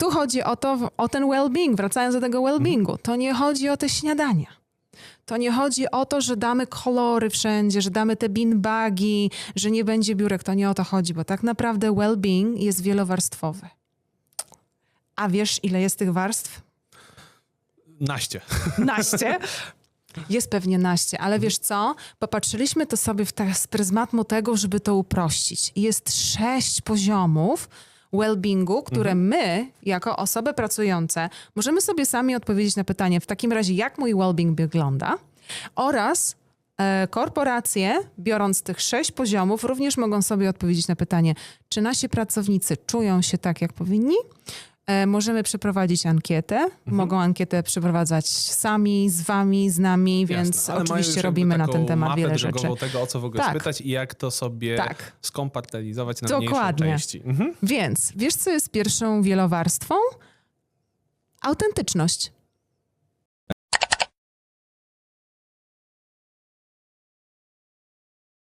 Tu chodzi o to, o ten well-being, wracając do tego well-beingu. To nie chodzi o te śniadania. To nie chodzi o to, że damy kolory wszędzie, że damy te beanbagi, że nie będzie biurek. To nie o to chodzi, bo tak naprawdę well-being jest wielowarstwowy. A wiesz, ile jest tych warstw? Naście. Naście? Jest pewnie naście, ale wiesz co? Popatrzyliśmy to sobie w te, z pryzmatu tego, żeby to uprościć. Jest sześć poziomów well-beingu, które my, jako osoby pracujące, możemy sobie sami odpowiedzieć na pytanie w takim razie, jak mój well-being wygląda oraz e, korporacje, biorąc tych sześć poziomów, również mogą sobie odpowiedzieć na pytanie, czy nasi pracownicy czują się tak, jak powinni, Możemy przeprowadzić ankietę. Mogą ankietę przeprowadzać sami, z wami, z nami, więc Jasne, już oczywiście robimy na ten temat wiele rzeczy. tego, o co w ogóle Tak. spytać i jak to sobie Tak. skompartalizować na Dokładnie. części. Mhm. Więc wiesz, co jest pierwszą wielowarstwą? Autentyczność.